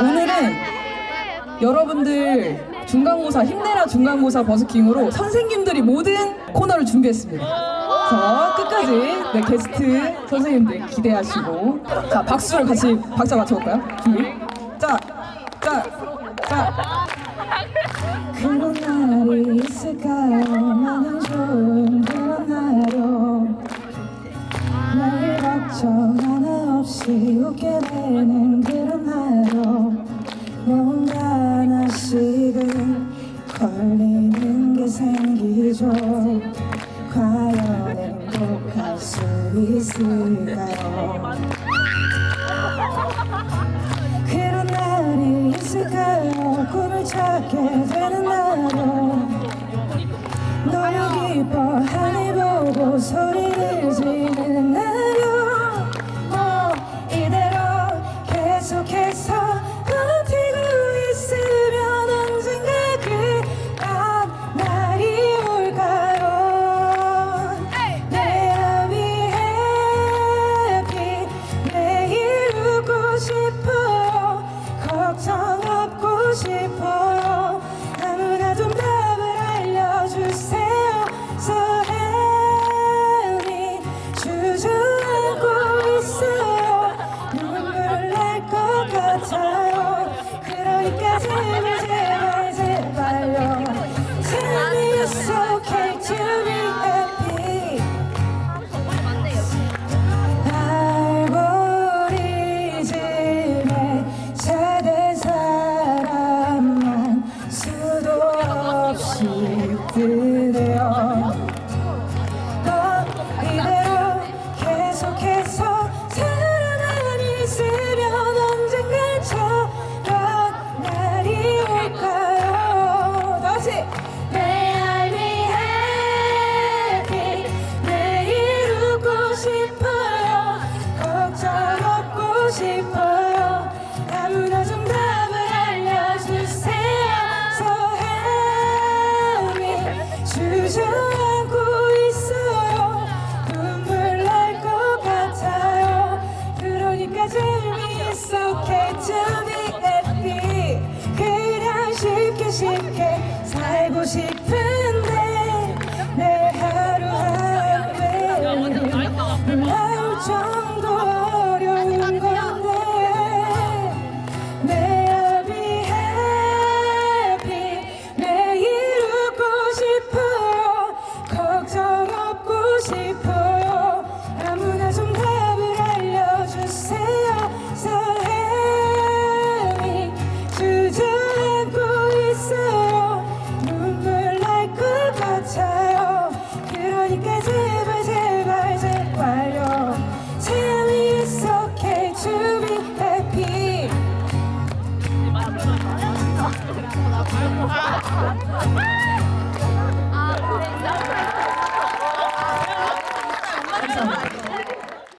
오늘은 여러분들 중간고사 힘내라 중간고사 버스킹으로 선생님들이 모든 코너를 준비했습니다. 그래서 끝까지 네, 게스트 선생님들 기대하시고 자 박수를 같이 박자 맞춰볼까요? 준비. 자, 자, 자. 그런 날이 있을까 나는 좋은 그런 날로 날 걱정 하나 없이 웃게 되는 그런 날로 걸리는 게 생기죠. 과연 행복할 수 있을까요? 그런 날이 있을까요? 꿈을 찾게 되는 날로 너무 기뻐 하늘 보고 소리를 없이 뜨네요. 어, 이대로 계속해서 사랑만 있으면 언젠가 저런 날이 올까요? 다시. May I be 매일 웃고 싶어요. 걱정 없고 싶어요 재미있 okay to be happy. 그냥 쉽게 쉽게 살고 싶은데 내 나올 정도